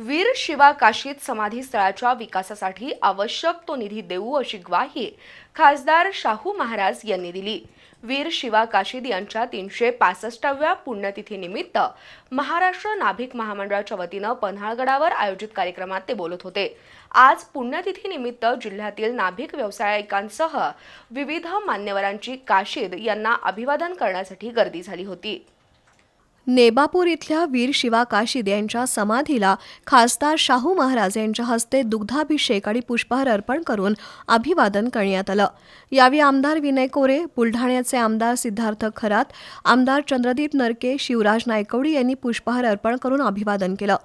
वीर शिवा काशीत समाधी स्थळाच्या विकासासाठी आवश्यक तो निधी देऊ अशी ग्वाही खासदार शाहू महाराज यांनी दिली. वीर शिवा काशीद यांच्या तीनशे पासष्टाव्या पुण्यतिथीनिमित्त महाराष्ट्र नाभिक महामंडळाच्या वतीनं पन्हाळगडावर आयोजित कार्यक्रमात ते बोलत होते. आज पुण्यतिथीनिमित्त जिल्ह्यातील नाभिक व्यावसायिकांसह विविध मान्यवरांची काशीद यांना अभिवादन करण्यासाठी गर्दी झाली होती. नेबापूर इथल्या वीर शिवा काशीद यांच्या समाधीला खासदार शाहू महाराज यांच्या हस्ते दुग्धाभिषेक आणि पुष्पहार अर्पण करून अभिवादन करण्यात आलं. यावेळी आमदार विनय कोरे बुलढाण्याचे आमदार सिद्धार्थ खरात आमदार चंद्रदीप नरके शिवराज नायकवडी यांनी पुष्पहार अर्पण करून अभिवादन केलं.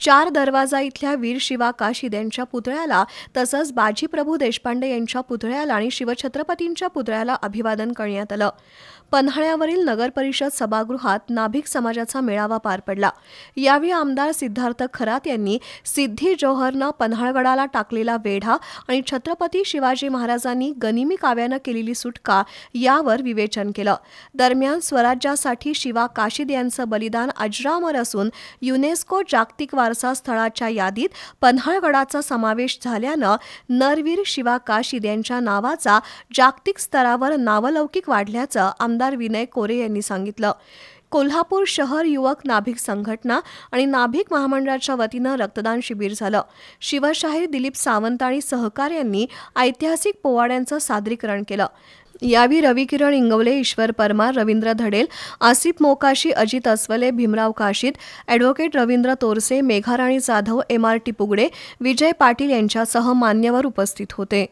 चार दरवाजा इथल्या वीर शिवा काशीद यांच्या पुतळ्याला तसंच बाजीप्रभू देशपांडे यांच्या पुतळ्याला आणि शिवछत्रपतींच्या पुतळ्याला अभिवादन करण्यात आलं. पन्हाळ्यावरील नगरपरिषद सभागृहात नाभिक समाजाचा मेळावा पार पडला. यावेळी आमदार सिद्धार्थ खरात यांनी सिद्धी जोहरनं पन्हाळगडाला टाकलेला वेढा आणि छत्रपती शिवाजी महाराजांनी गनिमी काव्यानं केलेली सुटका यावर विवेचन केलं. दरम्यान स्वराज्यासाठी शिवा काशीद यांचं बलिदान अजरामर असून युनेस्को जागतिक वारसा स्थळाच्या यादीत पन्हाळगडाचा समावेश झाल्यानं नरवीर शिवा काशीद यांच्या नावाचा जागतिक स्तरावर नावलौकिक वाढल्याचं आमदार विनय कोरे यांनी सांगितलं. कोल्हापूर शहर युवक नाभिक संघटना आणि नाभिक महामंडळाच्या वतीनं रक्तदान शिबिर झालं. शिवशाहीर दिलीप सावंत आणि सहकार्यांनी ऐतिहासिक पोवाड्यांचं सादरीकरण केलं. यावेळी Ravikiran Ingawale Ishwar Parmar Ravindra Dhadel Asif Mokashi Ajit Aswale Bhimrao Kashid advocate Ravindra Torse Megharani Jadhav M R T Pugade Vijay Patil यांच्यासह मान्यवर उपस्थित होते.